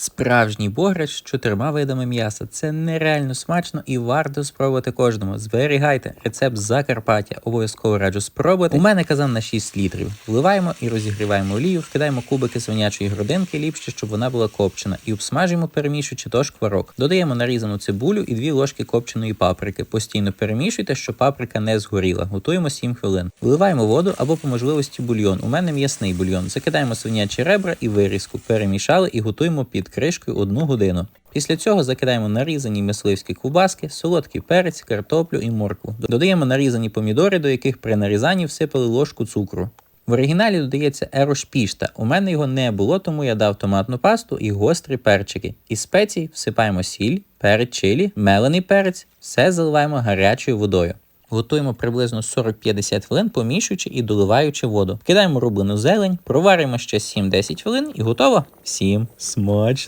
Справжній бограч з чотирма видами м'яса. Це нереально смачно і варто спробувати кожному. Зберігайте рецепт Закарпаття. Обов'язково раджу спробувати. У мене казан на 6 літрів. Вливаємо і розігріваємо олію, вкидаємо кубики свинячої грудинки, ліпше, щоб вона була копчена, і обсмажуємо, перемішуючи то шкварок. Додаємо нарізану цибулю і 2 ложки копченої паприки. Постійно перемішуйте, щоб паприка не згоріла. Готуємо 7 хвилин. Вливаємо воду або по можливості бульйон. У мене м'ясний бульйон. Закидаємо свинячі ребра і вирізку. Перемішали і готуємо під кришкою одну годину. Після цього закидаємо нарізані мисливські ковбаски, солодкий перець, картоплю і моркву. Додаємо нарізані помідори, до яких при нарізанні всипали ложку цукру. В оригіналі додається ерошпішта. У мене його не було, тому я дав томатну пасту і гострі перчики. Із спецій всипаємо сіль, перець чилі, мелений перець, все заливаємо гарячою водою. Готуємо приблизно 40-50 хвилин, помішуючи і доливаючи воду. Кидаємо рублену зелень, проваримо ще 7-10 хвилин і готово. Всім смач!